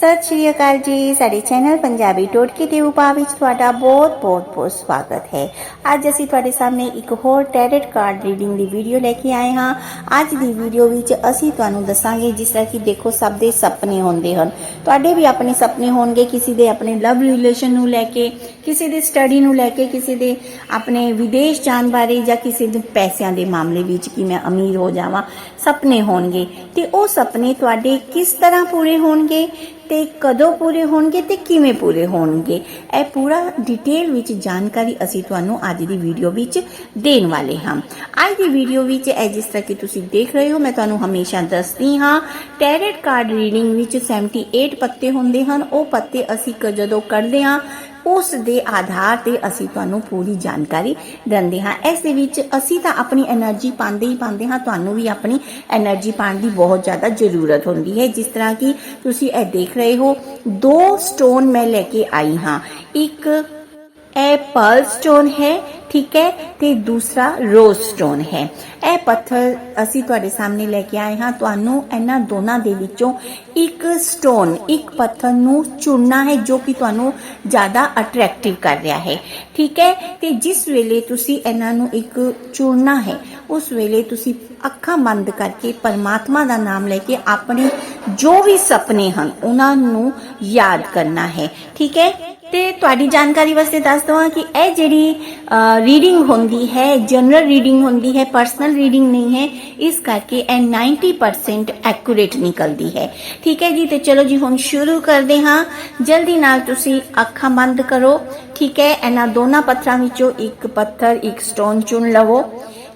ਸਤਿ ਸ਼੍ਰੀ ਅਕਾਲ ਜੀ। ਸਾਡੇ ਚੈਨਲ ਪੰਜਾਬੀ ਟੋਟਕੀ ਦੇ ਉਪਾਅ ਵਿੱਚ ਤੁਹਾਡਾ ਬਹੁਤ-ਬਹੁਤ ਬਹੁਤ ਸਵਾਗਤ ਹੈ। ਅੱਜ ਅਸੀਂ ਤੁਹਾਡੇ ਸਾਹਮਣੇ ਇੱਕ ਹੋਰ ਟੈਰਟ ਕਾਰਡ ਰੀਡਿੰਗ ਦੀ ਵੀਡੀਓ ਲੈ ਕੇ ਆਏ ਹਾਂ। ਅੱਜ ਦੀ ਵੀਡੀਓ ਵਿੱਚ ਅਸੀਂ ਤੁਹਾਨੂੰ ਦੱਸਾਂਗੇ ਜਿਸ ਤਰ੍ਹਾਂ ਕਿ ਦੇਖੋ, ਸਭ ਦੇ ਸੁਪਨੇ ਹੁੰਦੇ ਹਨ। ਤੁਹਾਡੇ ਵੀ ਆਪਣੇ ਸੁਪਨੇ ਹੋਣਗੇ ਕਿਸੇ ਦੇ ਆਪਣੇ ਲਵ ਰਿਲੇਸ਼ਨ ਨੂੰ ਲੈ ਕੇ, ਕਿਸੇ ਦੇ ਸਟੱਡੀ ਨੂੰ ਲੈ ਕੇ, ਕਿਸੇ ਦੇ ਆਪਣੇ ਵਿਦੇਸ਼ ਜਾਣ ਬਾਰੇ ਜਾਂ ਕਿਸੇ ਦੇ ਪੈਸਿਆਂ ਦੇ ਮਾਮਲੇ ਵਿੱਚ ਕਿ ਮੈਂ ਅਮੀਰ ਹੋ ਜਾਵਾਂ। ਸੁਪਨੇ ਹੋਣਗੇ ਤੇ ਉਹ ਸੁਪਨੇ ਤੁਹਾਡੇ ਕਿਸ ਤਰ੍ਹਾਂ ਪੂਰੇ ਹੋਣਗੇ? ਤੇ ਕਦੋਂ ਪੂਰੇ ਹੋਣਗੇ ਤੇ ਕਿਵੇਂ ਪੂਰੇ ਹੋਣਗੇ? ਇਹ ਪੂਰਾ ਡਿਟੇਲ ਵਿੱਚ ਜਾਣਕਾਰੀ ਅਸੀਂ ਤੁਹਾਨੂੰ ਅੱਜ ਦੀ ਵੀਡੀਓ ਵਿੱਚ ਦੇਣ ਵਾਲੇ ਹਾਂ। ਅੱਜ ਦੀ ਵੀਡੀਓ ਵਿੱਚ ਇਹ ਜਿਸ ਤਰ੍ਹਾਂ ਕਿ ਤੁਸੀਂ ਦੇਖ ਰਹੇ ਹੋ, ਮੈਂ ਤੁਹਾਨੂੰ ਹਮੇਸ਼ਾ ਦੱਸਦੀ ਹਾਂ ਟੈਰਟ ਕਾਰਡ ਰੀਡਿੰਗ ਵਿੱਚ 78 ਪੱਤੇ ਹੁੰਦੇ ਹਨ। ਉਹ ਪੱਤੇ ਅਸੀਂ ਕ- ਜਦੋਂ ਕੱਢਦੇ ਹਾਂ ਉਸ ਦੇ ਆਧਾਰ ਤੇ ਅਸੀਂ ਤੁਹਾਨੂੰ ਪੂਰੀ ਜਾਣਕਾਰੀ ਦਿੰਦੇ ਹਾਂ। ਇਸ ਦੇ ਵਿੱਚ ਅਸੀਂ ਤਾਂ ਆਪਣੀ એનર્ਜੀ ਪਾਉਂਦੇ ਹੀ ਪਾਉਂਦੇ ਹਾਂ। ਤੁਹਾਨੂੰ ਵੀ ਆਪਣੀ એનર્ਜੀ ਪਾਉਣ ਦੀ ਬਹੁਤ ਜ਼ਿਆਦਾ ਜ਼ਰੂਰਤ ਹੁੰਦੀ ਹੈ। ਜਿਸ ਤਰ੍ਹਾਂ ਕਿ ਤੁਸੀਂ ਇਹ ਦੇਖ ਰਹੇ ਹੋ, ਦੋ ਸਟੋਨ ਮੈਂ ਲੈ ਕੇ ਆਈ ਹਾਂ। ਇੱਕ ਇਹ ਪਰਲ ਸਟੋਨ ਹੈ ਠੀਕ ਹੈ ਤੇ ਦੂਸਰਾ ਰੋਜ਼ ਸਟੋਨ ਹੈ ਇਹ ਪੱਥਰ ਅਸੀਂ ਤੁਹਾਡੇ ਸਾਹਮਣੇ ਲੈ ਕੇ ਆਏ ਹਾਂ ਤੁਹਾਨੂੰ ਇਹਨਾਂ ਦੋਨਾਂ ਦੇ ਵਿੱਚੋਂ ਇੱਕ ਸਟੋਨ ਇੱਕ ਪੱਥਰ ਨੂੰ ਚੁਣਨਾ ਹੈ ਜੋ ਕਿ ਤੁਹਾਨੂੰ ਜ਼ਿਆਦਾ ਅਟਰੈਕਟਿਵ ਕਰ ਰਿਹਾ ਹੈ ਠੀਕ ਹੈ ਤੇ ਜਿਸ ਵੇਲੇ ਤੁਸੀਂ ਇਹਨਾਂ ਨੂੰ ਇੱਕ ਚੁਣਨਾ ਹੈ ਉਸ ਵੇਲੇ ਤੁਸੀਂ ਅੱਖਾਂ ਬੰਦ ਕਰਕੇ ਪਰਮਾਤਮਾ ਦਾ ਨਾਮ ਲੈ ਕੇ ਆਪਣੇ ਜੋ ਵੀ ਸੁਪਨੇ ਹਨ ਉਹਨਾਂ ਨੂੰ ਯਾਦ ਕਰਨਾ ਹੈ ਠੀਕ ਹੈ ਤੇ ਤੁਹਾਡੀ ਜਾਣਕਾਰੀ ਵਾਸਤੇ ਦੱਸ ਦਵਾਂ ਕਿ ਇਹ ਜਿਹੜੀ ਰੀਡਿੰਗ ਹੁੰਦੀ ਹੈ ਜਨਰਲ ਰੀਡਿੰਗ ਹੁੰਦੀ ਹੈ ਪਰਸਨਲ ਰੀਡਿੰਗ ਨਹੀਂ ਹੈ, ਇਸ ਕਰਕੇ ਇਹ 90% ਐਕੂਰੇਟ ਨਿਕਲਦੀ ਹੈ। ਠੀਕ ਹੈ ਜੀ, ਤੇ ਚਲੋ ਜੀ, ਹੁਣ ਸ਼ੁਰੂ ਕਰਦੇ ਹਾਂ। ਜਲਦੀ ਨਾਲ ਤੁਸੀਂ ਅੱਖਾਂ ਬੰਦ ਕਰੋ। ਠੀਕ ਹੈ, ਇਹਨਾਂ ਦੋਨਾਂ ਪੱਥਰਾਂ ਵਿੱਚੋਂ ਇੱਕ ਪੱਥਰ, ਇੱਕ ਸਟੋਨ ਚੁਣ ਲਵੋ।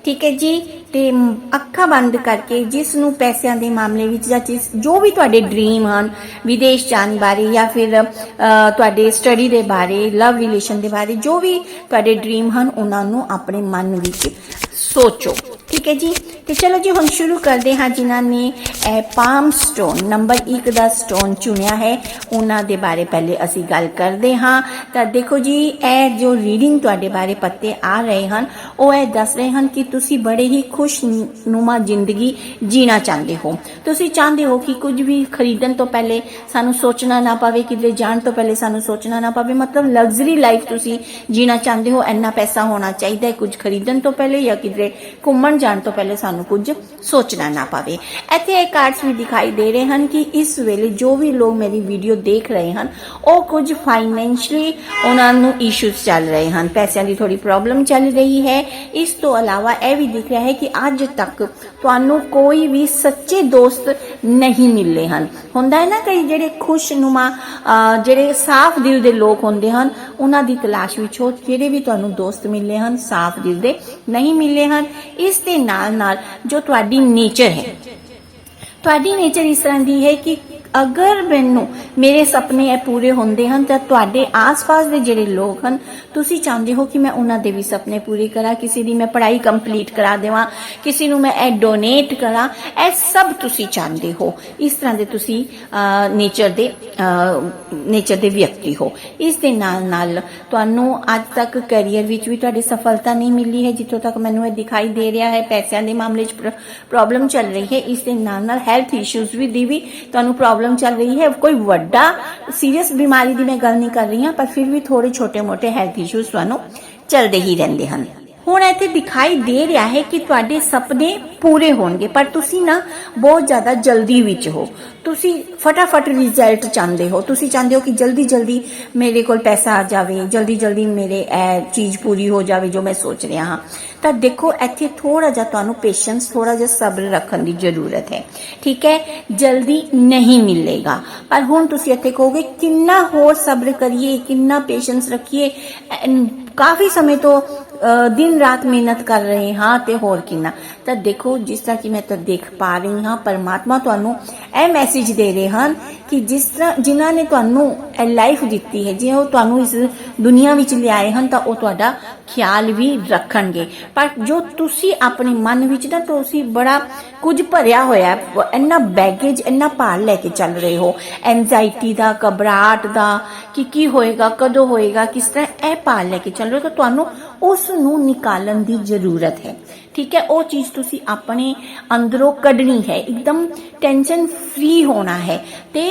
ਠੀਕ ਹੈ ਜੀ? ਤੇ ਅੱਖਾਂ ਬੰਦ ਕਰਕੇ ਜਿਸ ਨੂੰ ਪੈਸਿਆਂ ਦੇ ਮਾਮਲੇ ਵਿੱਚ ਜਾਂ ਜਿਸ, ਜੋ ਵੀ ਤੁਹਾਡੇ ਡ੍ਰੀਮ ਹਨ, ਵਿਦੇਸ਼ ਜਾਣ ਬਾਰੇ ਜਾਂ ਫਿਰ ਤੁਹਾਡੇ ਸਟੱਡੀ ਦੇ ਬਾਰੇ ਲਵ ਰਿਲੇਸ਼ਨ ਦੇ ਬਾਰੇ, ਜੋ ਵੀ ਤੁਹਾਡੇ ਡ੍ਰੀਮ ਹਨ, ਉਹਨਾਂ ਨੂੰ ਆਪਣੇ ਮਨ ਵਿੱਚ ਸੋਚੋ। ਠੀਕ ਹੈ ਜੀ। ਤੇ ਚਲੋ ਜੀ, ਹੁਣ ਸ਼ੁਰੂ ਕਰਦੇ ਹਾਂ ਜਿਨ੍ਹਾਂ ਨੇ, ਇਹ ਪਾਮ ਸਟੋਨ ਨੰਬਰ 1 ਦਾ ਸਟੋਨ ਚੁਣਿਆ ਹੈ। ਉਹਨਾਂ ਦੇ ਬਾਰੇ ਪਹਿਲੇ ਅਸੀਂ ਗੱਲ ਕਰਦੇ ਹਾਂ। ਤਾਂ ਦੇਖੋ ਜੀ, ਇਹ ਜੋ ਰੀਡਿੰਗ ਤੁਹਾਡੇ ਬਾਰੇ ਪੱਤੇ ਆ ਰਹੇ ਹਨ, ਉਹ ਇਹ ਦੱਸ ਰਹੇ ਹਨ ਕਿ ਤੁਸੀਂ ਬੜੇ ਹੀ ਖੁਸ਼ਨੁਮਾ ਜ਼ਿੰਦਗੀ ਜੀਣਾ ਚਾਹੁੰਦੇ ਹੋ। ਤੁਸੀਂ ਚਾਹੁੰਦੇ ਹੋ ਕਿ ਕੁਝ ਵੀ ਖਰੀਦਣ ਤੋਂ ਪਹਿਲੇ ਸਾਨੂੰ ਸੋਚਣਾ ਨਾ ਪਵੇ, ਕਿਤੇ ਜਾਣ ਤੋਂ ਪਹਿਲੇ ਸਾਨੂੰ ਸੋਚਣਾ ਨਾ ਪਵੇ। ਮਤਲਬ ਲਗਜ਼ਰੀ ਲਾਈਫ ਤੁਸੀਂ ਜੀਣਾ ਚਾਹੁੰਦੇ ਹੋ, ਇੰਨਾ ਪੈਸਾ ਹੋਣਾ ਚਾਹੀਦਾ ਹੈ ਕੁਝ ਖਰੀਦਣ ਤੋਂ ਪਹਿਲੇ ਜਾਂ ਕਿਤੇ ਘੁੰਮਣ ਜਾਣ ਤੋਂ ਪਹਿਲੇ ਸਾਨੂੰ ਕੁਝ ਸੋਚਣਾ ਨਾ ਪਵੇ। ਇੱਥੇ ਇਹ ਕਾਰਡਸ ਵੀ ਦਿਖਾਈ ਦੇ ਰਹੇ ਹਨ ਕਿ ਇਸ ਵੇਲੇ ਜੋ ਵੀ ਲੋਕ ਮੇਰੀ ਵੀਡੀਓ ਦੇਖ ਰਹੇ ਹਨ, ਉਹ ਕੁਝ ਫਾਈਨੈਂਸ਼ਲੀ ਉਹਨਾਂ ਨੂੰ ਇਸ਼ੂਸ ਚੱਲ ਰਹੇ ਹਨ। ਪੈਸਿਆਂ ਦੀ ਥੋੜੀ ਪ੍ਰੋਬਲਮ ਚੱਲ ਰਹੀ ਹੈ। ਇਸ ਤੋਂ ਇਲਾਵਾ ਇਹ ਵੀ ਦਿਖ ਰਿਹਾ ਹੈ ਕਿ ਅੱਜ ਤੱਕ ਤੁਹਾਨੂੰ ਕੋਈ ਵੀ ਸੱਚੇ ਦੋਸਤ ਨਹੀਂ ਮਿਲੇ ਹਨ। ਹੁੰਦਾ ਹੈ ਨਾ ਕਈ ਜਿਹੜੇ ਖੁਸ਼ਨੁਮਾ ਅਹ, ਜਿਹੜੇ ਸਾਫ਼ ਦਿਲ ਦੇ ਲੋਕ ਹੁੰਦੇ ਹਨ ਉਹਨਾਂ ਦੀ ਤਲਾਸ਼ ਵਿੱਚ ਹੋ ਜਿਹੜੇ ਵੀ ਤੁਹਾਨੂੰ ਦੋਸਤ ਮਿਲੇ ਹਨ ਸਾਫ਼ ਦਿਲ ਦੇ ਨਹੀਂ ਮਿਲੇ ਹਨ। ਇਸ ਦੇ ਨਾਲ ਨਾਲ ਜੋ ਤੁਹਾਡੀ ਨੇਚਰ ਹੈ ਤੁਹਾਡੀ ਨੇਚਰ ਇਸ ਤਰ੍ਹਾਂ ਦੀ ਹੈ ਕਿ ਅਗਰ ਮੈਨੂੰ, ਮੇਰੇ ਸੁਪਨੇ ਇਹ ਪੂਰੇ ਹੁੰਦੇ ਹਨ ਤਾਂ ਤੁਹਾਡੇ ਆਸ-ਪਾਸ ਦੇ ਜਿਹੜੇ ਲੋਕ ਹਨ, ਤੁਸੀਂ ਚਾਹੁੰਦੇ ਹੋ ਕਿ ਮੈਂ ਉਹਨਾਂ ਦੇ ਵੀ ਸੁਪਨੇ ਪੂਰੇ ਕਰਾਂ, ਕਿਸੇ ਦੀ ਮੈਂ ਪੜ੍ਹਾਈ ਕੰਪਲੀਟ ਕਰਾ ਦੇਵਾਂ, ਕਿਸੇ ਨੂੰ ਮੈਂ ਇਹ ਡੋਨੇਟ ਕਰਾਂ, ਇਹ ਸਭ ਤੁਸੀਂ ਚਾਹੁੰਦੇ ਹੋ। ਇਸ ਤਰ੍ਹਾਂ ਦੇ ਤੁਸੀਂ ਨੇਚਰ ਦੇ ਨੇਚਰ ਦੇ ਵਿਅਕਤੀ ਹੋ। ਇਸ ਦੇ ਨਾਲ ਨਾਲ ਤੁਹਾਨੂੰ ਅੱਜ ਤੱਕ ਕੈਰੀਅਰ ਵਿੱਚ ਵੀ ਤੁਹਾਡੀ ਸਫਲਤਾ ਨਹੀਂ ਮਿਲੀ ਹੈ, ਜਿੱਥੋਂ ਤੱਕ ਮੈਨੂੰ ਇਹ ਦਿਖਾਈ ਦੇ ਰਿਹਾ ਹੈ, ਪੈਸਿਆਂ ਦੇ ਮਾਮਲੇ 'ਚ ਪ੍ਰੋਬਲਮ ਚੱਲ ਰਹੀ ਹੈ। ਇਸ ਦੇ ਨਾਲ ਨਾਲ ਹੈਲਥ ਇਸ਼ੂਜ਼ ਵੀ ਦੀ ਵੀ ਤੁਹਾਨੂੰ ਪ੍ਰੋਬਲਮ ਚੱਲ ਰਹੀ ਹੈ। ਕੋਈ ਵੱਡਾ ਸੀਰੀਅਸ ਬਿਮਾਰੀ ਦੀ ਮੈਂ ਗੱਲ ਨਹੀਂ ਕਰ ਰਹੀ ਹਾਂ, ਪਰ ਫਿਰ ਵੀ ਥੋੜੇ ਛੋਟੇ-ਮੋਟੇ ਹੈਲਥ ਇਸ਼ੂਜ਼ ਤੁਹਾਨੂੰ ਚੱਲਦੇ ਹੀ ਰਹਿੰਦੇ ਹਨ। ਹੁਣ ਇੱਥੇ ਦਿਖਾਈ ਦੇ ਰਿਹਾ ਹੈ ਕਿ ਤੁਹਾਡੇ ਸੁਪਨੇ ਪੂਰੇ ਹੋਣਗੇ, ਪਰ ਤੁਸੀਂ ਨਾ ਬਹੁਤ ਜ਼ਿਆਦਾ ਜਲਦੀ ਵਿੱਚ ਹੋ। ਤੁਸੀਂ ਫਟਾਫਟ ਰਿਜ਼ਲਟ ਚਾਹੁੰਦੇ ਹੋ। ਤੁਸੀਂ ਚਾਹੁੰਦੇ ਹੋ ਕਿ ਜਲਦੀ ਜਲਦੀ ਮੇਰੇ ਕੋਲ ਪੈਸਾ ਆ ਜਾਵੇ, ਜਲਦੀ ਜਲਦੀ ਮੇਰੇ ਇਹ ਚੀਜ਼ ਪੂਰੀ ਹੋ ਜਾਵੇ ਜੋ ਮੈਂ ਸੋਚ ਰਿਹਾ ਹਾਂ। ਤਾਂ ਦੇਖੋ, ਇੱਥੇ ਥੋੜਾ ਜਿਹਾ ਤੁਹਾਨੂੰ ਪੇਸ਼ੈਂਸ ਥੋੜਾ ਜਿਹਾ ਸਬਰ ਰੱਖਣ ਦੀ ਜ਼ਰੂਰਤ ਹੈ। ਠੀਕ ਹੈ? ਜਲਦੀ ਨਹੀਂ ਮਿਲੇਗਾ। ਪਰ ਹੁਣ ਤੁਸੀਂ ਇੱਥੇ ਕਹੋਗੇ, ਕਿੰਨਾ ਹੋਰ ਸਬਰ ਕਰੀਏ, ਕਿੰਨਾ ਪੇਸ਼ੈਂਸ ਰੱਖੀਏ। ਕਾਫੀ ਸਮੇਂ ਤੋਂ ਦਿਨ ਰਾਤ ਮਿਹਨਤ ਕਰ ਰਹੇ ਹਾਂ ਤੇ ਹੋਰ ਕਿੰਨਾ। ਤਾਂ ਦੇਖੋ, ਜਿਸ ਤਰ੍ਹਾਂ ਕਿ ਮੈਂ ਤਾਂ ਦੇਖ ਪਾ ਰਹੀ ਹਾਂ, ਪਰਮਾਤਮਾ ਤੁਹਾਨੂੰ ਇਹ ਮੈਸੇਜ ਦੇ ਰਹੇ ਹਨ ਕਿ ਜਿਸ ਤਰ੍ਹਾਂ ਜਿਨ੍ਹਾਂ ਨੇ ਤੁਹਾਨੂੰ ਇਹ ਲਾਈਫ ਦਿੱਤੀ ਹੈ ਜੇ ਉਹ ਤੁਹਾਨੂੰ ਇਸ ਦੁਨੀਆ ਵਿੱਚ ਲਿਆਏ ਹਨ, ਤਾਂ ਉਹ ਤੁਹਾਡਾ ਖਿਆਲ ਵੀ ਰੱਖਣਗੇ। ਪਰ ਜੋ ਤੁਸੀਂ ਆਪਣੇ ਮਨ ਵਿੱਚ ਨਾ ਤੁਸੀਂ ਬੜਾ ਕੁਝ ਭਰਿਆ ਹੋਇਆ ਹੈ ਇੰਨਾ ਬੈਗੇਜ ਇੰਨਾ ਭਾਰ ਲੈ ਕੇ ਚੱਲ ਰਹੇ ਹੋ ਐਂਜ਼ਾਈਟੀ ਦਾ, ਘਬਰਾਹਟ ਦਾ, ਕਿ ਕੀ ਹੋਏਗਾ, ਕਦੋਂ ਹੋਏਗਾ, ਕਿਸ ਤਰ੍ਹਾਂ ਇਹ ਭਾਰ ਲੈ ਕੇ ਚੱਲ ਰਹੇ ਹੋ, ਤਾਂ ਤੁਹਾਨੂੰ ਉਸ ਨੂੰ ਨਿਕਾਲਣ ਦੀ ਜ਼ਰੂਰਤ ਹੈ। ਠੀਕ ਹੈ, ਉਹ ਚੀਜ਼ ਤੁਸੀਂ ਆਪਣੇ ਅੰਦਰੋਂ ਕੱਢਣੀ ਹੈ। ਇੱਕਦਮ ਟੈਨਸ਼ਨ ਫ੍ਰੀ ਹੋਣਾ ਹੈ। ਤੇ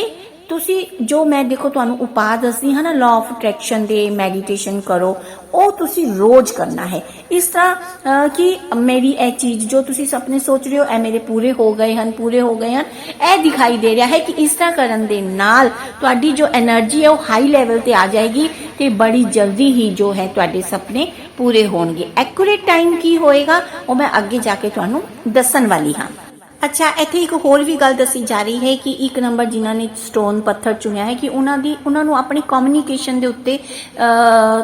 ਤੁਸੀਂ ਜੋ ਮੈਂ ਦੇਖੋ ਤੁਹਾਨੂੰ ਉਪਾਅ ਦੱਸਦੀ ਹਾਂ ਨਾ ਲਾਅ ਆਫ ਅਟਰੈਕਸ਼ਨ ਦੇ ਮੈਡੀਟੇਸ਼ਨ ਕਰੋ, ਉਹ ਤੁਸੀਂ ਰੋਜ਼ ਕਰਨਾ ਹੈ। ਇਸ ਤਰ੍ਹਾਂ ਕਿ ਮੇਰੀ ਇਹ ਚੀਜ਼ ਜੋ ਤੁਸੀਂ ਸੁਪਨੇ ਸੋਚ ਰਹੇ ਹੋ, ਇਹ ਮੇਰੇ ਪੂਰੇ ਹੋ ਗਏ ਹਨ, ਪੂਰੇ ਹੋ ਗਏ ਹਨ, ਇਹ ਦਿਖਾਈ ਦੇ ਰਿਹਾ ਹੈ ਕਿ ਇਸ ਤਰ੍ਹਾਂ ਕਰਨ ਦੇ ਨਾਲ ਤੁਹਾਡੀ ਜੋ એનર્ਜੀ ਹੈ, ਉਹ ਹਾਈ ਲੈਵਲ ਤੇ ਆ ਜਾਏਗੀ ਤੇ ਬੜੀ ਜਲਦੀ ਹੀ ਜੋ ਹੈ ਤੁਹਾਡੇ ਸੁਪਨੇ ਪੂਰੇ ਹੋਣਗੇ। ਐਕੂਰੇਟ ਟਾਈਮ ਕੀ ਹੋਏਗਾ, ਉਹ ਮੈਂ ਅੱਗੇ ਜਾ ਕੇ ਤੁਹਾਨੂੰ ਦੱਸਣ ਵਾਲੀ ਹਾਂ। ਅੱਛਾ, ਇੱਥੇ ਇੱਕ ਹੋਰ ਵੀ ਗੱਲ ਦੱਸੀ ਜਾ ਰਹੀ ਹੈ ਕਿ ਇੱਕ ਨੰਬਰ ਜਿਨ੍ਹਾਂ ਨੇ ਸਟੋਨ ਪੱਥਰ ਚੁਣਿਆ ਹੈ ਕਿ ਉਹਨਾਂ ਦੀ, ਉਹਨਾਂ ਨੂੰ ਆਪਣੀ ਕਮਿਊਨੀਕੇਸ਼ਨ ਦੇ ਉੱਤੇ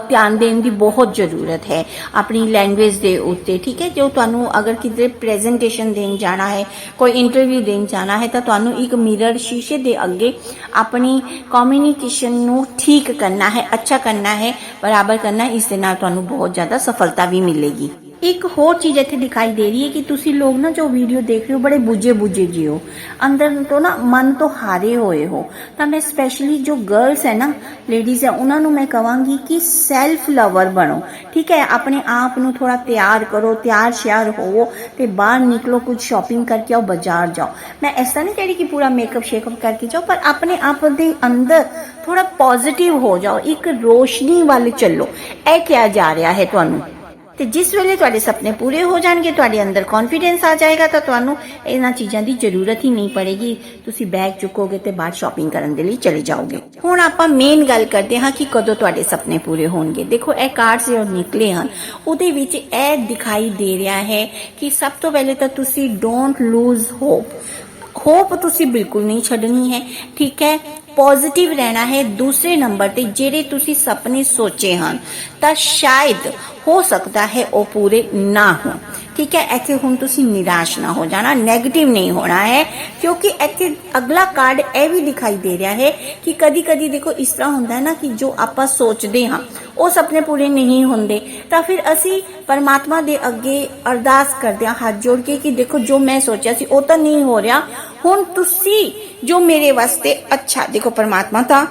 ਧਿਆਨ ਦੇਣ ਦੀ ਬਹੁਤ ਜ਼ਰੂਰਤ ਹੈ। ਆਪਣੀ ਲੈਂਗੁਏਜ ਦੇ ਉੱਤੇ, ਠੀਕ ਹੈ? ਜੋ ਤੁਹਾਨੂੰ ਅਗਰ ਕਿਤੇ ਪ੍ਰੈਜੈਂਟੇਸ਼ਨ ਦੇਣ ਜਾਣਾ ਹੈ, ਕੋਈ ਇੰਟਰਵਿਊ ਦੇਣ ਜਾਣਾ ਹੈ, ਤਾਂ ਤੁਹਾਨੂੰ ਇੱਕ ਮਿਰਰ ਸ਼ੀਸ਼ੇ ਦੇ ਅੱਗੇ ਆਪਣੀ ਕਮਿਊਨੀਕੇਸ਼ਨ ਨੂੰ ਠੀਕ ਕਰਨਾ ਹੈ, ਅੱਛਾ ਕਰਨਾ ਹੈ, ਬਰਾਬਰ ਕਰਨਾ ਇਸ ਦੇ ਨਾਲ ਤੁਹਾਨੂੰ ਬਹੁਤ ਜ਼ਿਆਦਾ ਸਫਲਤਾ ਵੀ ਮਿਲੇਗੀ। ਇੱਕ ਹੋਰ ਚੀਜ਼ ਇੱਥੇ ਦਿਖਾਈ ਦੇ ਰਹੀ ਹੈ ਕਿ ਤੁਸੀਂ ਲੋਕ ਨਾ ਜੋ ਵੀਡੀਓ ਦੇਖ ਰਹੇ ਹੋ, ਬੜੇ ਬੁੱਝੇ ਬੁੱਝੇ ਜਿਓ ਅੰਦਰ ਤੋਂ ਨਾ ਮਨ ਤੋਂ ਹਾਰੇ ਹੋਏ ਹੋ। ਤਾਂ ਮੈਂ ਸਪੈਸ਼ਲੀ ਜੋ ਗਰਲਸ ਹੈ ਨਾ ਲੇਡੀਜ਼ ਹੈ, ਉਹਨਾਂ ਨੂੰ ਮੈਂ ਕਵਾਂਗੀ ਕਿ ਸੈਲਫ ਲਵਰ ਬਣੋ। ਠੀਕ ਹੈ, ਆਪਣੇ ਆਪ ਨੂੰ ਥੋੜਾ ਤਿਆਰ ਕਰੋ ਤਿਆਰ ਸ਼ਿਆਰ ਹੋਵੋ ਤੇ ਬਾਹਰ ਨਿਕਲੋ, ਕੁਝ ਸ਼ਾਪਿੰਗ ਕਰਕੇ ਆਓ, ਬਾਜ਼ਾਰ ਜਾਓ। ਮੈਂ ਐਸਾ ਨਹੀਂ ਕਹਿ ਰਹੀ ਕਿ ਪੂਰਾ ਮੇਕਅਪ ਸ਼ੇਕਅਪ ਕਰਕੇ ਜਾਓ, ਪਰ ਆਪਣੇ ਆਪ ਦੇ ਅੰਦਰ ਥੋੜਾ ਪੋਜ਼ਿਟਿਵ ਹੋ ਜਾਓ, ਇੱਕ ਰੋਸ਼ਨੀ ਵੱਲ ਚੱਲੋ। ਇਹ ਕਿਹਾ ਜਾ ਰਿਹਾ ਹੈ ਤੁਹਾਨੂੰ। ਤੇ ਜਿਸ ਵੇਲੇ ਤੁਹਾਡੇ ਸੁਪਨੇ ਪੂਰੇ ਹੋ ਜਾਣਗੇ, ਤੁਹਾਡੇ ਅੰਦਰ ਕੌਨਫੀਡੈਂਸ ਆ ਜਾਏਗਾ, ਤਾਂ ਤੁਹਾਨੂੰ ਇਹਨਾਂ ਚੀਜ਼ਾਂ ਦੀ ਜ਼ਰੂਰਤ ਹੀ ਨਹੀਂ ਪੜੇਗੀ। ਤੁਸੀਂ ਬੈਗ ਚੁੱਕੋਗੇ ਤੇ ਬਾਹਰ ਸ਼ਾਪਿੰਗ ਕਰਨ ਦੇ ਲਈ ਚਲੇ ਜਾਓਗੇ। ਹੁਣ ਆਪਾਂ ਮੇਨ ਗੱਲ ਕਰਦੇ ਹਾਂ ਕਿ ਕਦੋਂ ਤੁਹਾਡੇ ਸੁਪਨੇ ਪੂਰੇ ਹੋਣਗੇ। ਦੇਖੋ, ਇਹ ਕਾਰਡਸ ਜੋ ਨਿਕਲੇ ਹਨ, ਉਹਦੇ ਵਿੱਚ ਇਹ ਦਿਖਾਈ ਦੇ ਰਿਹਾ ਹੈ ਕਿ ਸਭ ਤੋਂ ਪਹਿਲੇ ਤਾਂ ਤੁਸੀਂ ਡੋਂਟ ਲੂਜ਼ ਹੋਪ ਹੋਪ ਤੁਸੀਂ ਬਿਲਕੁਲ ਨਹੀਂ ਛੱਡਣੀ ਹੈ, ਠੀਕ ਹੈ? ਪੋਜ਼ਿਟਿਵ ਰਹਿਣਾ ਹੈ ਦੂਸਰੇ ਨੰਬਰ ਤੇ ਜਿਹੜੇ ਤੁਸੀਂ ਸੁਪਨੇ ਸੋਚੇ ਹਨ, ਤਾਂ ਸ਼ਾਇਦ ਹੋ ਸਕਦਾ ਹੈ ਉਹ ਪੂਰੇ ਨਾ ਹੋਣ। ਠੀਕ ਹੈ, ਇੱਥੇ ਹੁਣ ਤੁਸੀਂ ਨਿਰਾਸ਼ ਨਾ ਹੋ ਜਾਣਾ 네ਗੇਟਿਵ ਨਹੀਂ ਹੋਣਾ ਹੈ, ਕਿਉਂਕਿ ਇੱਥੇ ਅਗਲਾ ਕਾਰਡ ਇਹ ਵੀ ਦਿਖਾਈ ਦੇ ਰਿਹਾ ਹੈ ਕਿ ਕਦੀ ਕਦੀ ਦੇਖੋ ਇਸ ਤਰ੍ਹਾਂ ਹੁੰਦਾ ਹੈ ਨਾ ਕਿ ਜੋ ਆਪਾਂ ਸੋਚਦੇ ਹਾਂ, ਉਹ ਸੁਪਨੇ ਪੂਰੇ ਨਹੀਂ ਹੁੰਦੇ। ਤਾਂ ਫਿਰ ਅਸੀਂ ਪਰਮਾਤਮਾ ਦੇ ਅੱਗੇ ਅਰਦਾਸ ਕਰਦੇ ਹਾਂ, ਹੱਥ ਜੋੜ ਕੇ ਕਿ ਦੇਖੋ ਜੋ ਮੈਂ ਸੋਚਿਆ ਸੀ, ਉਹ ਤਾਂ ਨਹੀਂ ਹੋ ਰਿਹਾ। ਹੁਣ ਤੁਸੀਂ ਜੋ ਮੇਰੇ ਵਾਸਤੇ ਅੱਛਾ, ਦੇਖੋ ਪਰਮਾਤਮਾ ਤਾਂ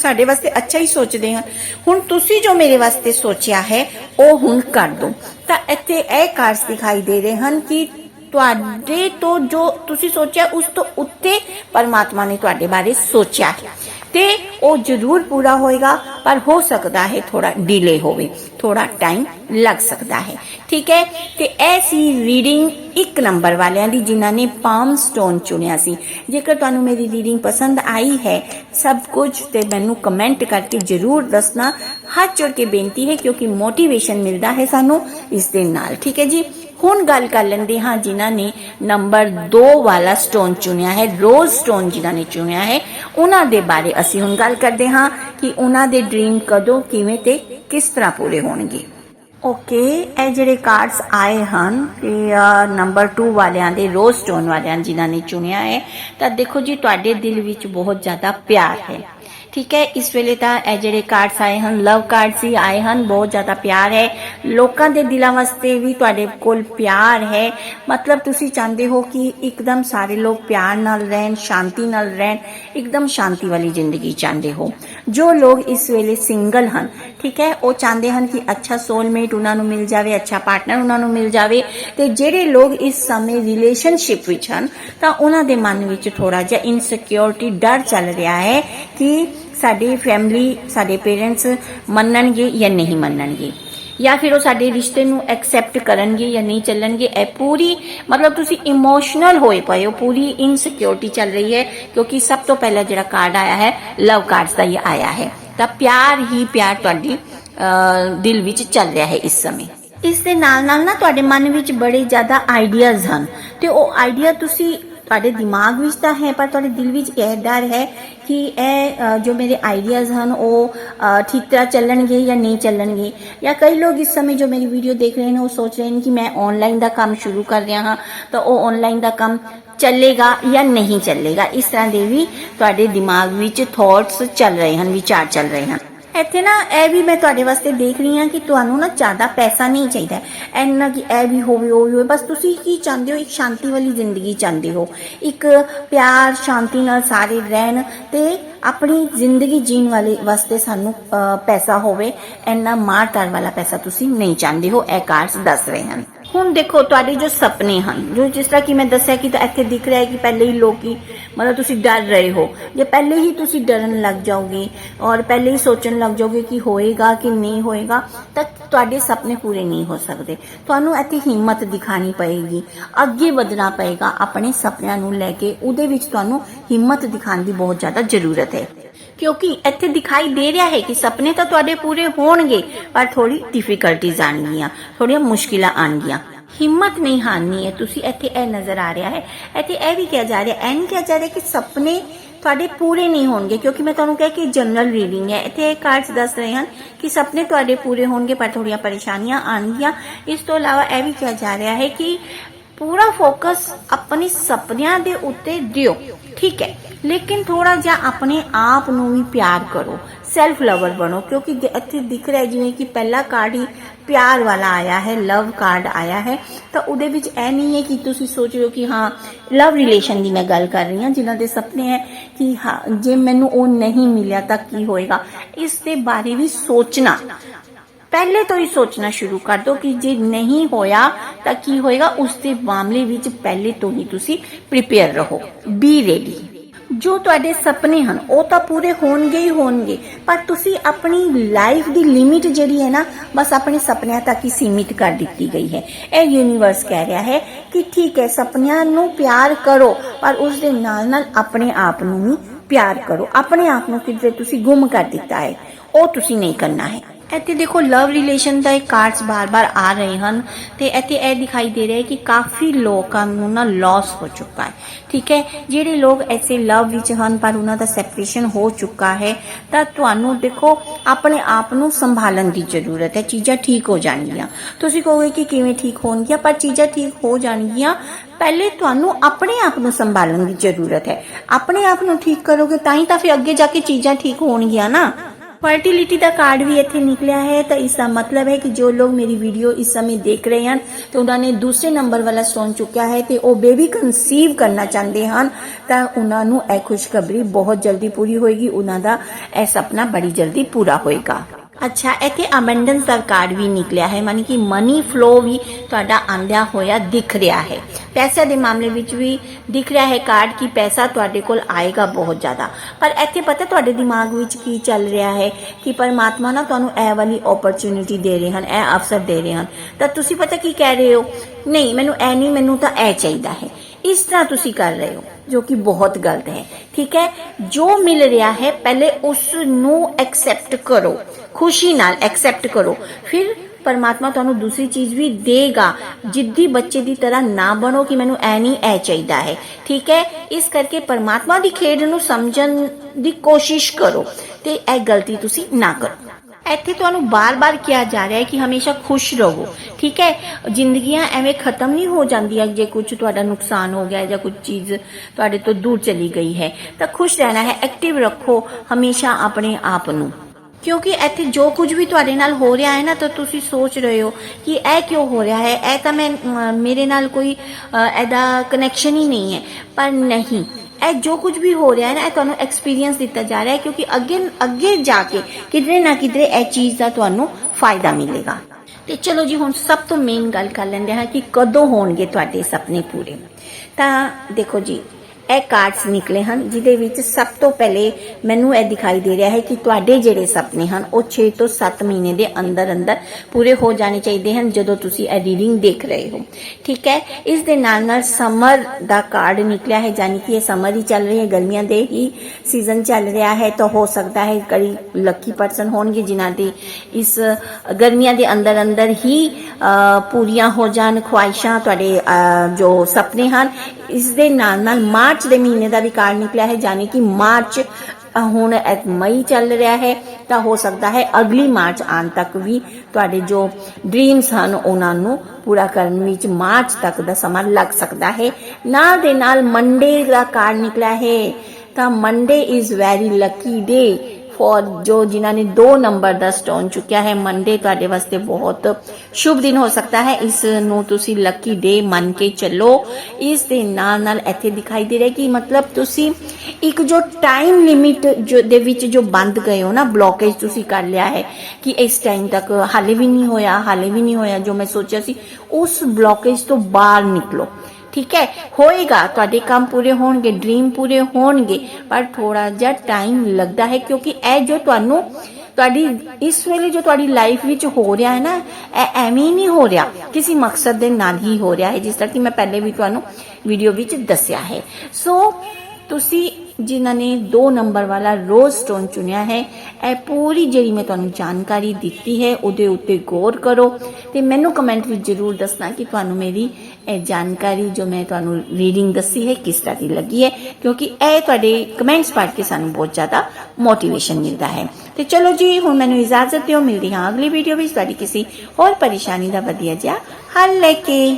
ਸਾਡੇ ਵਾਸਤੇ ਅੱਛਾ ਹੀ ਸੋਚਦੇ ਹਾਂ। ਹੁਣ ਤੁਸੀਂ ਜੋ ਮੇਰੇ ਵਾਸਤੇ ਸੋਚਿਆ ਹੈ, ਉਹ ਹੁਣ ਕਰ ਦੋ ਤਾਂ ਇੱਥੇ ਇਹ ਕਾਰਡਸ ਦਿਖਾਈ ਦੇ ਰਹੇ ਹਨ ਕਿ ਤੁਹਾਡੇ ਤੋਂ ਜੋ ਤੁਸੀਂ ਸੋਚਿਆ, ਉਸ ਤੋਂ ਉੱਤੇ ਪਰਮਾਤਮਾ ਨੇ ਤੁਹਾਡੇ ਬਾਰੇ ਸੋਚਿਆ ਹੈ। ਤੇ ਉਹ ਜ਼ਰੂਰ ਪੂਰਾ ਹੋਏਗਾ, ਪਰ ਹੋ ਸਕਦਾ ਹੈ ਥੋੜਾ ਡਿਲੇ ਹੋਵੇ ਥੋੜਾ ਟਾਈਮ ਲੱਗ ਸਕਦਾ ਹੈ। ਠੀਕ ਹੈ? ਤੇ ਇਹ ਸੀ ਰੀਡਿੰਗ ਇੱਕ ਨੰਬਰ ਵਾਲਿਆਂ ਦੀ, ਜਿਨ੍ਹਾਂ ਨੇ ਪਾਮ ਸਟੋਨ ਚੁਣਿਆ ਸੀ। ਜੇਕਰ ਤੁਹਾਨੂੰ ਮੇਰੀ ਰੀਡਿੰਗ ਪਸੰਦ ਆਈ ਹੈ, ਸਭ ਕੁਝ ਤੇ ਮੈਨੂੰ ਕਮੈਂਟ ਕਰਕੇ ਜ਼ਰੂਰ ਦੱਸਣਾ। ਹੱਥ ਜੋੜ ਕੇ ਬੇਨਤੀ ਹੈ, ਕਿਉਂਕਿ ਮੋਟੀਵੇਸ਼ਨ ਮਿਲਦਾ ਹੈ ਸਾਨੂੰ ਇਸ ਦੇ ਨਾਲ। ਠੀਕ ਹੈ ਜੀ? ਹੁਣ ਗੱਲ ਕਰ ਲੈਂਦੇ ਹਾਂ ਜਿਨ੍ਹਾਂ ਨੇ ਨੰਬਰ 2 ਵਾਲਾ ਸਟੋਨ ਚੁਣਿਆ ਹੈ ਰੋਜ਼ ਸਟੋਨ ਜਿਨ੍ਹਾਂ ਨੇ ਚੁਣਿਆ ਹੈ, ਉਹਨਾਂ ਦੇ ਬਾਰੇ ਅਸੀਂ ਹੁਣ ਗੱਲ ਕਰਦੇ ਹਾਂ ਕਿ ਉਹਨਾਂ ਦੇ ਡ੍ਰੀਮ ਕਦੋਂ, ਕਿਵੇਂ ਤੇ ਕਿਸ ਤਰ੍ਹਾਂ ਪੂਰੇ ਹੋਣਗੇ। ਓਕੇ ਇਹ ਜਿਹੜੇ ਕਾਰਡਸ ਆਏ ਹਨ ਨੰਬਰ 2 ਵਾਲਿਆਂ ਦੇ ਰੋਜ਼ ਸਟੋਨ ਵਾਲਿਆਂ ਜਿਨ੍ਹਾਂ ਨੇ ਚੁਣਿਆ ਹੈ, ਤਾਂ ਦੇਖੋ ਜੀ, ਤੁਹਾਡੇ ਦਿਲ ਵਿੱਚ ਬਹੁਤ ਜ਼ਿਆਦਾ ਪਿਆਰ ਹੈ। ਠੀਕ ਹੈ, ਇਸ ਵੇਲੇ ਤਾਂ ਇਹ ਜਿਹੜੇ ਕਾਰਡਸ ਆਏ ਹਨ ਲਵ ਕਾਰਡਸ ਹੀ ਆਏ ਹਨ, ਬਹੁਤ ਜ਼ਿਆਦਾ ਪਿਆਰ ਹੈ। ਲੋਕਾਂ ਦੇ ਦਿਲਾਂ ਵਾਸਤੇ ਵੀ ਤੁਹਾਡੇ ਕੋਲ ਪਿਆਰ ਹੈ। ਮਤਲਬ ਤੁਸੀਂ ਚਾਹੁੰਦੇ ਹੋ ਕਿ ਇੱਕਦਮ ਸਾਰੇ ਲੋਕ ਪਿਆਰ ਨਾਲ ਰਹਿਣ, ਸ਼ਾਂਤੀ ਨਾਲ ਰਹਿਣ, ਇੱਕਦਮ ਸ਼ਾਂਤੀ ਵਾਲੀ ਜ਼ਿੰਦਗੀ ਚਾਹੁੰਦੇ ਹੋ। ਜੋ ਲੋਕ ਇਸ ਵੇਲੇ ਸਿੰਗਲ ਹਨ, ਠੀਕ ਹੈ, ਉਹ ਚਾਹੁੰਦੇ ਹਨ ਕਿ ਅੱਛਾ ਸੋਲਮੇਟ ਉਹਨਾਂ ਨੂੰ ਮਿਲ ਜਾਵੇ, ਅੱਛਾ ਪਾਰਟਨਰ ਉਹਨਾਂ ਨੂੰ ਮਿਲ ਜਾਵੇ। ਤੇ ਜਿਹੜੇ ਲੋਕ ਇਸ ਸਮੇਂ ਰਿਲੇਸ਼ਨਸ਼ਿਪ ਵਿੱਚ ਹਨ, ਤਾਂ ਉਹਨਾਂ ਦੇ ਮਨ ਵਿੱਚ ਥੋੜਾ ਜਿਹਾ ਇਨਸਿਕਿਉਰਿਟੀ ਡਰ ਚੱਲ ਰਿਹਾ ਹੈ ਕਿ ਸਾਡੀ ਫੈਮਿਲੀ ਸਾਡੇ ਪੇਰੈਂਟਸ ਮੰਨਣਗੇ ਜਾਂ ਨਹੀਂ ਮੰਨਣਗੇ? ਜਾਂ ਫਿਰ ਉਹ ਸਾਡੇ ਰਿਸ਼ਤੇ ਨੂੰ ਐਕਸੈਪਟ ਕਰਨਗੇ ਜਾਂ ਨਹੀਂ ਚੱਲਣਗੇ? ਇਹ ਪੂਰੀ, ਮਤਲਬ ਤੁਸੀਂ ਇਮੋਸ਼ਨਲ ਹੋਏ ਪਏ ਹੋ, ਪੂਰੀ ਇਨਸਿਕਿਉਰਿਟੀ ਚੱਲ ਰਹੀ ਹੈ, ਕਿਉਂਕਿ ਸਭ ਤੋਂ ਪਹਿਲਾਂ ਜਿਹੜਾ ਕਾਰਡ ਆਇਆ ਹੈ ਲਵ ਕਾਰਡਸ ਦਾ ਇਹ ਆਇਆ ਹੈ। ਤਾਂ ਪਿਆਰ ਹੀ ਪਿਆਰ ਤੁਹਾਡੀ ਦਿਲ ਵਿੱਚ ਚੱਲ ਰਿਹਾ ਹੈ ਇਸ ਸਮੇਂ। ਇਸ ਦੇ ਨਾਲ ਨਾਲ ਨਾ ਤੁਹਾਡੇ ਮਨ ਵਿੱਚ ਬੜੇ ਜ਼ਿਆਦਾ ਆਈਡੀਆਜ਼ ਹਨ। ਤੇ ਉਹ ਆਈਡੀਆ ਤੁਸੀਂ ਤੁਹਾਡੇ ਦਿਮਾਗ ਵਿੱਚ ਤਾਂ ਹੈ, ਪਰ ਤੁਹਾਡੇ ਦਿਲ ਵਿੱਚ ਇਹ ਡਰ ਹੈ ਕਿ ਇਹ ਜੋ ਮੇਰੇ ਆਈਡੀਆਜ਼ ਹਨ, ਉਹ ਠੀਕ ਤਰ੍ਹਾਂ ਚੱਲਣਗੇ ਜਾਂ ਨਹੀਂ ਚੱਲਣਗੇ। ਜਾਂ ਕਈ ਲੋਕ ਇਸ ਸਮੇਂ ਜੋ ਮੇਰੀ ਵੀਡੀਓ ਦੇਖ ਰਹੇ ਨੇ, ਉਹ ਸੋਚ ਰਹੇ ਨੇ ਕਿ ਮੈਂ ਆਨਲਾਈਨ ਦਾ ਕੰਮ ਸ਼ੁਰੂ ਕਰ ਰਿਹਾ ਹਾਂ, ਤਾਂ ਉਹ ਆਨਲਾਈਨ ਦਾ ਕੰਮ ਚੱਲੇਗਾ ਜਾਂ ਨਹੀਂ ਚੱਲੇਗਾ। ਇਸ ਤਰ੍ਹਾਂ ਦੇ ਵੀ ਤੁਹਾਡੇ ਦਿਮਾਗ ਵਿੱਚ ਥਾਟਸ ਚੱਲ ਰਹੇ ਹਨ, ਵਿਚਾਰ ਚੱਲ ਰਹੇ ਹਨ। ਇੱਥੇ ਨਾ ਇਹ ਵੀ ਮੈਂ ਤੁਹਾਡੇ ਵਾਸਤੇ ਦੇਖ ਰਹੀ ਹਾਂ ਕਿ ਤੁਹਾਨੂੰ ਨਾ ਜ਼ਿਆਦਾ ਪੈਸਾ ਨਹੀਂ ਚਾਹੀਦਾ। ਐਨਾ ਕਿ ਇਹ ਵੀ ਹੋਵੇ, ਉਹ ਵੀ ਹੋਵੇ। ਬਸ ਤੁਸੀਂ ਕੀ ਚਾਹੁੰਦੇ ਹੋ? ਇੱਕ ਸ਼ਾਂਤੀ ਵਾਲੀ ਜ਼ਿੰਦਗੀ ਚਾਹੁੰਦੇ ਹੋ। ਇੱਕ ਪਿਆਰ, ਸ਼ਾਂਤੀ ਨਾਲ ਸਾਰੇ ਰਹਿਣ ਤੇ ਆਪਣੀ ਜ਼ਿੰਦਗੀ ਜੀਣ ਵਾਲੇ ਵਾਸਤੇ ਸਾਨੂੰ ਪੈਸਾ ਹੋਵੇ। ਐਨਾ ਮਾਰ ਤਾਰ ਵਾਲਾ ਪੈਸਾ ਤੁਸੀਂ ਨਹੀਂ ਚਾਹੁੰਦੇ ਹੋ। ਇਹ ਕਾਰਡਸ ਦੱਸ ਰਹੇ ਹਨ। ਹੁਣ ਦੇਖੋ, ਤੁਹਾਡੇ ਜੋ ਸੁਪਨੇ ਹਨ, ਜੋ ਜਿਸ ਤਰ੍ਹਾਂ ਕਿ ਮੈਂ ਦੱਸਿਆ ਕਿ ਤਾਂ ਇੱਥੇ ਦਿਖ ਰਿਹਾ ਹੈ ਕਿ ਪਹਿਲੇ ਹੀ ਲੋਕੀ ਮਤਲਬ ਤੁਸੀਂ ਡਰ ਰਹੇ ਹੋ। ਜੇ ਪਹਿਲੇ ਹੀ ਤੁਸੀਂ ਡਰਨ ਲੱਗ ਜਾਓਗੇ ਔਰ ਪਹਿਲੇ ਹੀ ਸੋਚਣ ਲੱਗ ਜਾਓਗੇ ਕਿ ਹੋਏਗਾ ਕਿ ਨਹੀਂ ਹੋਏਗਾ, ਤਾਂ ਤੁਹਾਡੇ ਸੁਪਨੇ ਪੂਰੇ ਨਹੀਂ ਹੋ ਸਕਦੇ। ਤੁਹਾਨੂੰ ਇੱਥੇ ਹਿੰਮਤ ਦਿਖਾਣੀ ਪਏਗੀ, ਅੱਗੇ ਵਧਣਾ ਪਏਗਾ। ਆਪਣੇ ਸੁਪਨਿਆਂ ਨੂੰ ਲੈ ਕੇ ਉਹਦੇ ਵਿੱਚ ਤੁਹਾਨੂੰ ਹਿੰਮਤ ਦਿਖਾਉਣ ਦੀ ਬਹੁਤ ਜ਼ਿਆਦਾ ਜ਼ਰੂਰਤ ਹੈ। ਕਿਉਂਕਿ ਇੱਥੇ ਦਿਖਾਈ ਦੇ ਰਿਹਾ ਹੈ ਕਿ ਸੁਪਨੇ ਤਾਂ ਤੁਹਾਡੇ ਪੂਰੇ ਹੋਣਗੇ, ਪਰ ਥੋੜੀ ਡਿਫਿਕਲਟੀਜ਼ ਆਣਗੀਆਂ ਥੋੜੀਆਂ ਮੁਸ਼ਕਿਲਾਂ ਆਣਗੀਆਂ ਹਿੰਮਤ ਨਹੀਂ ਹਾਰਨੀ ਹੈ, ਤੁਸੀਂ ਇੱਥੇ ਇਹ ਨਜ਼ਰ ਆ ਰਿਹਾ ਹੈ। ਇੱਥੇ ਇਹ ਵੀ ਕਿਹਾ ਜਾ ਰਿਹਾ ਐ ਨਹੀਂ ਕਿਹਾ ਜਾ ਰਿਹਾ ਕਿ ਸੁਪਨੇ ਤੁਹਾਡੇ ਪੂਰੇ ਨਹੀਂ ਹੋਣਗੇ, ਕਿਉਂਕਿ ਮੈਂ ਤੁਹਾਨੂੰ ਕਿਹਾ ਕਿ ਜਨਰਲ ਰੀਡਿੰਗ ਹੈ। ਇੱਥੇ ਕਾਰਡਸ ਦੱਸ ਰਹੇ ਹਨ ਕਿ ਸੁਪਨੇ ਤੁਹਾਡੇ ਪੂਰੇ ਹੋਣਗੇ, ਪਰ ਥੋੜੀਆਂ ਪਰੇਸ਼ਾਨੀਆਂ ਆਣਗੀਆਂ ਇਸ ਤੋਂ ਇਲਾਵਾ ਇਹ ਵੀ ਕਿਹਾ ਜਾ ਰਿਹਾ ਹੈ ਕਿ ਪੂਰਾ ਫੋਕਸ ਆਪਣੇ ਸੁਪਨਿਆਂ ਦੇ ਉੱਤੇ ਦਿਓ, ਠੀਕ ਹੈ। ਲੇਕਿਨ ਥੋੜਾ ਜਿਹਾ ਆਪਣੇ ਆਪ ਨੂੰ ਵੀ ਪਿਆਰ ਕਰੋ ਸੈਲਫ ਲਵਰ ਬਣੋ, ਕਿਉਂਕਿ ਇੱਥੇ ਦਿਖ ਰਿਹਾ ਜਿਵੇਂ ਕਿ ਪਹਿਲਾ ਕਾਰਡ ਹੀ ਪਿਆਰ ਵਾਲਾ ਆਇਆ ਹੈ ਲਵ ਕਾਰਡ ਆਇਆ ਹੈ, ਤਾਂ ਉਹਦੇ ਵਿੱਚ ਇਹ ਨਹੀਂ ਹੈ ਕਿ ਤੁਸੀਂ ਸੋਚ ਰਹੇ ਹੋ ਕਿ ਹਾਂ ਲਵ ਰਿਲੇਸ਼ਨ ਦੀ ਮੈਂ ਗੱਲ ਕਰ ਰਹੀ ਹਾਂ, ਜਿਨ੍ਹਾਂ ਦੇ ਸੁਪਨੇ ਹੈ ਕਿ ਹਾਂ, ਜੇ ਮੈਨੂੰ ਉਹ ਨਹੀਂ ਮਿਲਿਆ ਤਾਂ ਕੀ ਹੋਏਗਾ? ਇਸ ਦੇ ਬਾਰੇ ਵੀ ਸੋਚਣਾ। ਪਹਿਲੇ ਤੋਂ ਹੀ ਸੋਚਣਾ ਸ਼ੁਰੂ ਕਰ ਦਿਓ ਕਿ ਜੇ ਨਹੀਂ ਹੋਇਆ ਤਾਂ ਕੀ ਹੋਏਗਾ? ਉਸ ਦੇ ਮਾਮਲੇ ਵਿੱਚ ਪਹਿਲੇ ਤੋਂ ਹੀ ਤੁਸੀਂ ਪ੍ਰਿਪੇਅਰ ਰਹੋ। ਬੀ ਰੈਡੀ ਜੋ ਤੁਹਾਡੇ ਸੁਪਨੇ ਹਨ, ਉਹ ਤਾਂ ਪੂਰੇ ਹੋਣਗੇ ਹੀ ਹੋਣਗੇ। ਪਰ ਤੁਸੀਂ ਆਪਣੀ ਲਾਈਫ ਦੀ ਲਿਮਿਟ ਜਿਹੜੀ ਹੈ ਨਾ, ਬਸ ਆਪਣੇ ਸੁਪਨਿਆਂ ਤੱਕ ਹੀ ਸੀਮਿਤ ਕਰ ਦਿੱਤੀ ਗਈ ਹੈ। ਇਹ ਯੂਨੀਵਰਸ ਕਹਿ ਰਿਹਾ ਹੈ ਕਿ ਠੀਕ ਹੈ, ਸੁਪਨਿਆਂ ਨੂੰ ਪਿਆਰ ਕਰੋ, ਪਰ ਉਸ ਦੇ ਨਾਲ ਨਾਲ ਆਪਣੇ ਆਪ ਨੂੰ ਵੀ ਪਿਆਰ ਕਰੋ। ਆਪਣੇ ਆਪ ਨੂੰ ਕਿਤੇ ਤੁਸੀਂ ਗੁੰਮ ਕਰ ਦਿੱਤਾ ਹੈ, ਉਹ ਤੁਸੀਂ ਨਹੀਂ ਕਰਨਾ ਹੈ। ਇੱਥੇ ਦੇਖੋ ਲਵ ਰਿਲੇਸ਼ਨ ਦਾ ਇਹ ਕਾਰਡਸ ਬਾਰ-ਬਾਰ ਆ ਰਹੇ ਹਨ ਤੇ ਇੱਥੇ ਇਹ ਦਿਖਾਈ ਦੇ ਰਿਹਾ ਹੈ ਕਿ ਕਾਫੀ ਲੋਕਾਂ ਨੂੰ ਨਾ ਲਾਸ ਹੋ ਚੁੱਕਾ ਹੈ। ਠੀਕ ਹੈ, ਜਿਹੜੇ ਲੋਕ ਐਸੇ ਲਵ ਵਿੱਚ ਹਨ ਪਰ ਉਹਨਾਂ ਦਾ ਸੈਪਰੇਸ਼ਨ ਹੋ ਚੁੱਕਾ ਹੈ, ਤਾਂ ਤੁਹਾਨੂੰ ਦੇਖੋ ਆਪਣੇ ਆਪ ਨੂੰ ਸੰਭਾਲਣ ਦੀ ਜ਼ਰੂਰਤ ਹੈ, ਚੀਜ਼ਾਂ ਠੀਕ ਹੋ ਜਾਣਗੀਆਂ। ਤੁਸੀਂ ਕਹੋਗੇ ਕਿ ਕਿਵੇਂ ਠੀਕ ਹੋਣਗੀਆਂ? ਪਰ ਚੀਜ਼ਾਂ ਠੀਕ ਹੋ ਜਾਣਗੀਆਂ, ਪਹਿਲੇ ਤੁਹਾਨੂੰ ਆਪਣੇ ਆਪ ਨੂੰ ਸੰਭਾਲਣ ਦੀ ਜ਼ਰੂਰਤ ਹੈ। ਆਪਣੇ ਆਪ ਨੂੰ ਠੀਕ ਕਰੋਗੇ ਤਾਂ ਹੀ ਤਾਂ ਫਿਰ ਅੱਗੇ ਜਾ ਕੇ ਚੀਜ਼ਾਂ ਠੀਕ ਹੋਣਗੀਆਂ ਨਾ। ਫਰਟੀਲਿਟੀ ਦਾ ਕਾਰਡ ਵੀ ਇੱਥੇ ਨਿਕਲਿਆ ਹੈ, ਤਾਂ ਇਸ ਦਾ ਮਤਲਬ ਹੈ ਕਿ ਜੋ ਲੋਕ ਮੇਰੀ ਵੀਡੀਓ ਇਸ ਸਮੇਂ ਦੇਖ ਰਹੇ ਹਨ, ਤੇ ਉਹਨਾਂ ਨੇ ਦੂਸਰੇ ਨੰਬਰ ਵਾਲਾ ਸਟੋਨ ਚੁੱਕਿਆ ਹੈ ਤੇ ਉਹ ਬੇਬੀ ਕਨਸੀਵ ਕਰਨਾ ਚਾਹੁੰਦੇ ਹਨ, ਤਾਂ ਉਹਨਾਂ ਨੂੰ ਇਹ ਖੁਸ਼ਖਬਰੀ ਬਹੁਤ ਜਲਦੀ ਪੂਰੀ ਹੋਏਗੀ, ਉਹਨਾਂ ਦਾ ਇਹ ਸੁਪਨਾ ਬੜੀ ਜਲਦੀ ਪੂਰਾ ਹੋਏਗਾ। ਅੱਛਾ, ਇੱਥੇ ਅਬੰਡੈਂਸ ਦਾ ਕਾਰਡ ਵੀ ਨਿਕਲਿਆ ਹੈ, ਯਾਨੀ ਕਿ ਮਨੀ ਫਲੋ ਵੀ ਤੁਹਾਡਾ ਆਂਦਿਆ ਹੋਇਆ ਦਿਖ ਰਿਹਾ ਹੈ। ਪੈਸੇ ਦੇ ਮਾਮਲੇ ਵਿੱਚ ਵੀ ਦਿਖ ਰਿਹਾ ਹੈ ਕਾਰਡ ਕਿ ਪੈਸਾ ਤੁਹਾਡੇ ਕੋਲ ਆਏਗਾ ਬਹੁਤ ਜ਼ਿਆਦਾ। ਪਰ ਇੱਥੇ ਪਤਾ ਤੁਹਾਡੇ ਦਿਮਾਗ ਵਿੱਚ ਕੀ ਚੱਲ ਰਿਹਾ ਹੈ ਕਿ ਪਰਮਾਤਮਾ ਨਾ ਤੁਹਾਨੂੰ ਇਹ ਵਾਲੀ ਓਪਰਚ्युनिटी ਦੇ ਰਹੇ ਹਨ, ਇਹ ਅਵਸਰ ਦੇ ਰਹੇ ਹਨ। ਤਾਂ ਤੁਸੀਂ ਪਤਾ ਕੀ ਕਹਿ ਰਹੇ ਹੋ? ਨਹੀਂ, ਮੈਨੂੰ ਇਹ ਨਹੀਂ, ਮੈਨੂੰ ਤਾਂ ਇਹ ਚਾਹੀਦਾ ਹੈ। ਇਸ ਤਰ੍ਹਾਂ ਤੁਸੀਂ ਕਰ ਰਹੇ ਹੋ, ਜੋ ਕਿ ਬਹੁਤ ਗਲਤ ਹੈ। ਠੀਕ ਹੈ? ਜੋ ਮਿਲ ਰਿਹਾ ਹੈ, ਪਹਿਲੇ ਉਸ ਨੂੰ ਐਕਸੈਪਟ ਕਰੋ। ਖੁਸ਼ੀ ਨਾਲ ਐਕਸੈਪਟ ਕਰੋ। ਫਿਰ ਪਰਮਾਤਮਾ ਤੁਹਾਨੂੰ ਦੂਸਰੀ ਚੀਜ਼ ਵੀ ਦੇਗਾ। ਜਿੱਦੀ ਬੱਚੇ ਦੀ ਤਰ੍ਹਾਂ ਨਾ ਬਣੋ ਕਿ ਮੈਨੂੰ ਐ ਨਹੀਂ, ਐ ਚਾਹੀਦਾ ਹੈ। ਠੀਕ ਹੈ? ਇਸ ਕਰਕੇ ਪਰਮਾਤਮਾ ਦੀ ਖੇਡ ਨੂੰ ਸਮਝਣ ਦੀ ਕੋਸ਼ਿਸ਼ ਕਰੋ ਤੇ ਇਹ ਗਲਤੀ ਤੁਸੀਂ ਨਾ ਕਰੋ। ਇੱਥੇ ਤੁਹਾਨੂੰ ਬਾਰ-ਬਾਰ ਕਿਹਾ ਜਾ ਰਿਹਾ ਹੈ ਕਿ ਹਮੇਸ਼ਾ ਖੁਸ਼ ਰਹੋ। ਠੀਕ ਹੈ? ਜ਼ਿੰਦਗੀਆਂ ਐਵੇਂ ਖਤਮ ਨਹੀਂ ਹੋ ਜਾਂਦੀਆਂ ਜੇ ਕੁਝ ਤੁਹਾਡਾ ਨੁਕਸਾਨ ਹੋ ਗਿਆ ਜਾਂ ਕੁਝ ਚੀਜ਼ ਤੁਹਾਡੇ ਤੋਂ ਦੂਰ ਚਲੀ ਗਈ ਹੈ। ਤਾਂ ਖੁਸ਼ ਰਹਿਣਾ ਹੈ ਐਕਟਿਵ ਰੱਖੋ ਹਮੇਸ਼ਾ ਆਪਣੇ ਆਪ ਨੂੰ। ਕਿਉਂਕਿ ਇੱਥੇ ਜੋ ਕੁਝ ਵੀ ਤੁਹਾਡੇ ਨਾਲ ਹੋ ਰਿਹਾ ਹੈ ਨਾ, ਤਾਂ ਤੁਸੀਂ ਸੋਚ ਰਹੇ ਹੋ ਕਿ ਇਹ ਕਿਉਂ ਹੋ ਰਿਹਾ ਹੈ? ਇਹ ਤਾਂ ਮੈਂ ਮੇਰੇ ਨਾਲ ਕੋਈ ਇਹਦਾ ਕਨੈਕਸ਼ਨ ਹੀ ਨਹੀਂ ਹੈ। ਪਰ ਨਹੀਂ, ਇਹ ਜੋ ਕੁਝ ਵੀ ਹੋ ਰਿਹਾ ਹੈ ਨਾ, ਇਹ ਤੁਹਾਨੂੰ ਐਕਸਪੀਰੀਅੰਸ ਦਿੱਤਾ ਜਾ ਰਿਹਾ ਹੈ ਕਿਉਂਕਿ ਅੱਗੇ ਅੱਗੇ ਜਾ ਕੇ ਕਿਧਰੇ ਨਾ ਕਿਧਰੇ ਇਹ ਚੀਜ਼ ਦਾ ਤੁਹਾਨੂੰ ਫਾਇਦਾ ਮਿਲੇਗਾ। ਤੇ ਚਲੋ ਜੀ, ਹੁਣ ਸਭ ਤੋਂ ਮੇਨ ਗੱਲ ਕਰ ਲੈਂਦੇ ਹਾਂ ਕਿ ਕਦੋਂ ਹੋਣਗੇ ਤੁਹਾਡੇ ਸੁਪਨੇ ਪੂਰੇ। ਤਾਂ ਦੇਖੋ ਜੀ ਇਹ ਕਾਰਡਸ ਨਿਕਲੇ ਹਨ, ਜਿਹਦੇ ਵਿੱਚ ਸਭ ਤੋਂ ਪਹਿਲੇ ਮੈਨੂੰ ਇਹ ਦਿਖਾਈ ਦੇ ਰਿਹਾ ਹੈ ਕਿ ਤੁਹਾਡੇ ਜਿਹੜੇ ਸੁਪਨੇ ਹਨ, ਉਹ 6 ਤੋਂ 7 ਮਹੀਨੇ ਦੇ ਅੰਦਰ ਅੰਦਰ ਪੂਰੇ ਹੋ ਜਾਣੇ ਚਾਹੀਦੇ ਹਨ ਜਦੋਂ ਤੁਸੀਂ ਇਹ ਰੀਡਿੰਗ ਦੇਖ ਰਹੇ ਹੋ। ਠੀਕ ਹੈ? ਇਸ ਦੇ ਨਾਲ ਨਾਲ ਸਮਰ ਦਾ ਕਾਰਡ ਨਿਕਲਿਆ ਹੈ ਯਾਨੀ ਕਿ ਇਹ ਸਮਰ ਹੀ ਚੱਲ ਰਹੀ ਹੈ, ਗਰਮੀਆਂ ਦੇ ਹੀ ਸੀਜ਼ਨ ਚੱਲ ਰਿਹਾ ਹੈ, ਤਾਂ ਹੋ ਸਕਦਾ ਹੈ ਕਈ ਲੱਕੀ ਪਰਸਨ ਹੋਣਗੇ ਜਿਨ੍ਹਾਂ ਦੇ ਇਸ ਗਰਮੀਆਂ ਦੇ ਅੰਦਰ ਅੰਦਰ ਹੀ ਪੂਰੀਆਂ ਹੋ ਜਾਣ, ਖੁਆਇਸ਼ਾਂ ਤੁਹਾਡੇ ਜੋ ਸੁਪਨੇ ਹਨ, ਇਸ ਦੇ ਨਾਲ ਨਾਲ ਮਾਰਚ ਦੇ ਮਹੀਨੇ ਦਾ ਵੀ ਕਾਰਡ ਨਿਕਲਿਆ ਹੈ ਯਾਨੀ ਕਿ ਮਾਰਚ ਹੁਣ ਮਈ ਚੱਲ ਰਿਹਾ ਹੈ, ਤਾਂ ਹੋ ਸਕਦਾ ਹੈ ਅਗਲੀ ਮਾਰਚ ਆਉਣ ਤੱਕ ਵੀ ਤੁਹਾਡੇ ਜੋ ਡ੍ਰੀਮਸ ਹਨ, ਉਹਨਾਂ ਨੂੰ ਪੂਰਾ ਕਰਨ ਵਿੱਚ ਮਾਰਚ ਤੱਕ ਦਾ ਸਮਾਂ ਲੱਗ ਸਕਦਾ ਹੈ। ਨਾਲ ਦੇ ਨਾਲ ਮੰਡੇ ਦਾ ਕਾਰਡ ਨਿਕਲਿਆ ਹੈ, ਤਾਂ Monday is very lucky day for ਜੋ ਜਿਨ੍ਹਾਂ ਨੇ 2 ਨੰਬਰ ਦਾ ਸਟੋਨ ਚੁੱਕਿਆ ਹੈ ਮੰਡੇ ਤੁਹਾਡੇ ਵਾਸਤੇ ਬਹੁਤ ਸ਼ੁਭ ਦਿਨ ਹੋ ਸਕਦਾ ਹੈ। ਇਸ ਨੂੰ ਤੁਸੀਂ ਲੱਕੀ ਡੇ ਮੰਨ ਕੇ ਚੱਲੋ। ਇਸ ਦੇ ਨਾਲ ਨਾਲ ਇੱਥੇ ਦਿਖਾਈ ਦੇ ਰਿਹਾ ਕਿ ਮਤਲਬ ਤੁਸੀਂ ਇੱਕ ਜੋ ਟਾਈਮ ਲਿਮਿਟ ਜੋ ਦੇ ਵਿੱਚ ਜੋ ਬੰਦ ਗਏ ਹੋ ਨਾ ਬਲੌਕੇਜ ਤੁਸੀਂ ਕਰ ਲਿਆ ਹੈ ਕਿ ਇਸ ਟਾਈਮ ਤੱਕ ਹਾਲੇ ਵੀ ਨਹੀਂ ਹੋਇਆ, ਹਾਲੇ ਵੀ ਨਹੀਂ ਹੋਇਆ, ਜੋ ਮੈਂ ਸੋਚਿਆ ਸੀ, ਉਸ ਬਲੌਕੇਜ ਤੋਂ ਬਾਹਰ ਨਿਕਲੋ। ਠੀਕ ਹੈ? ਹੋਏਗਾ, ਤੁਹਾਡੇ ਕੰਮ ਪੂਰੇ ਹੋਣਗੇ ਡ੍ਰੀਮ ਪੂਰੇ ਹੋਣਗੇ, ਪਰ ਥੋੜਾ ਜਿਹਾ ਟਾਈਮ ਲੱਗਦਾ ਹੈ ਕਿਉਂਕਿ ਇਹ ਜੋ ਤੁਹਾਨੂੰ ਤੁਹਾਡੀ, ਇਸ ਵੇਲੇ ਜੋ ਤੁਹਾਡੀ ਲਾਈਫ ਵਿੱਚ ਹੋ ਰਿਹਾ ਹੈ ਨਾ, ਇਹ ਐਵੇਂ ਹੀ ਨਹੀਂ ਹੋ ਰਿਹਾ, ਕਿਸੇ ਮਕਸਦ ਦੇ ਨਾਲ ਹੀ ਹੋ ਰਿਹਾ ਹੈ, ਜਿਸ ਤਰ੍ਹਾਂ ਕਿ ਮੈਂ ਪਹਿਲੇ ਵੀ ਤੁਹਾਨੂੰ ਵੀਡੀਓ ਵਿੱਚ ਦੱਸਿਆ ਹੈ। ਸੋ ਤੁਸੀਂ ਜਿਨ੍ਹਾਂ ਨੇ 2 ਨੰਬਰ ਵਾਲਾ ਰੋਜ਼ ਸਟੋਨ ਚੁਣਿਆ ਹੈ। ਇਹ ਪੂਰੀ ਜਿਹੜੀ ਮੈਂ ਤੁਹਾਨੂੰ ਜਾਣਕਾਰੀ ਦਿੱਤੀ ਹੈ, ਉਹਦੇ ਉੱਤੇ ਗੌਰ ਕਰੋ ਤੇ ਮੈਨੂੰ ਕਮੈਂਟ ਵਿੱਚ ਜ਼ਰੂਰ ਦੱਸਣਾ ਕਿ ਤੁਹਾਨੂੰ ਮੇਰੀ ਇਹ ਜਾਣਕਾਰੀ ਜੋ ਮੈਂ ਤੁਹਾਨੂੰ ਰੀਡਿੰਗ ਦੱਸੀ ਹੈ, ਕਿਸ ਤਰ੍ਹਾਂ ਦੀ ਲੱਗੀ ਹੈ, ਕਿਉਂਕਿ ਇਹ ਤੁਹਾਡੇ ਕਮੈਂਟਸ ਪੜ੍ਹ ਕੇ ਸਾਨੂੰ ਬਹੁਤ ਜ਼ਿਆਦਾ ਮੋਟੀਵੇਸ਼ਨ ਮਿਲਦਾ ਹੈ। ਤੇ ਚਲੋ ਜੀ, ਹੁਣ ਮੈਨੂੰ ਇਜਾਜ਼ਤ ਦਿਓ, ਮਿਲਦੀ ਹਾਂ ਅਗਲੀ ਵੀਡੀਓ ਵਿੱਚ। ਤੁਹਾਡੀ ਕਿਸੇ ਹੋਰ ਪਰੇਸ਼ਾਨੀ ਦਾ ਵਧੀਆ ਜਿਹਾ ਹੱਲ ਲੈ ਕੇ।